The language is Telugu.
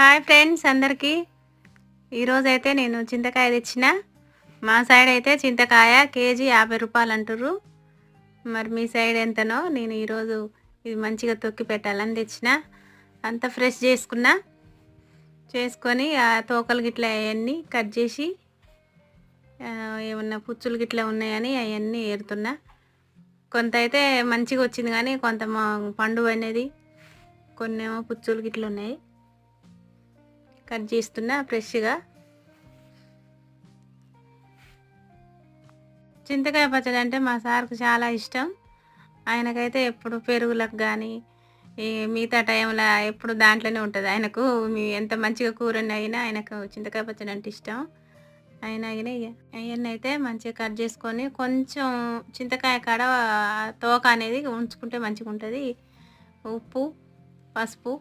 హాయ్ ఫ్రెండ్స్ అందరికీ. ఈరోజైతే నేను చింతకాయ తెచ్చిన. మా సైడ్ అయితే చింతకాయ కేజీ యాభై రూపాయలు అంటారు మరి మీ సైడ్ ఎంతనో నేను ఈరోజు ఇది మంచిగా తొక్కి పెట్టాలని తెచ్చిన. అంత ఫ్రెష్ చేసుకున్నా. చేసుకొని ఆ తోకలు గిట్ల అవన్నీ కట్ చేసి ఏమన్నా పుచ్చులు గిట్ల ఉన్నాయని అవన్నీ ఏరుతున్నా. కొంత అయితే మంచిగా వచ్చింది కానీ కొంత మా పండు అనేది కొన్ని ఏమో పుచ్చులు గిట్ల ఉన్నాయి కట్ చేస్తున్నా ఫ్రెష్గా. చింతకాయ పచ్చడి అంటే మా సార్కు చాలా ఇష్టం. ఆయనకైతే ఎప్పుడు పెరుగులకు కానీ ఈ మిగతా టైంలో ఎప్పుడు దాంట్లోనే ఉంటుంది. ఆయనకు మీ ఎంత మంచిగా కూరని అయినా ఆయనకు చింతకాయ పచ్చడి అంటే ఇష్టం. అయినా కానీ అవన్నీ అయితే మంచిగా కట్ చేసుకొని కొంచెం చింతకాయ కాడ తోక అనేది ఉంచుకుంటే మంచిగా ఉంటుంది ఉప్పు పసుపు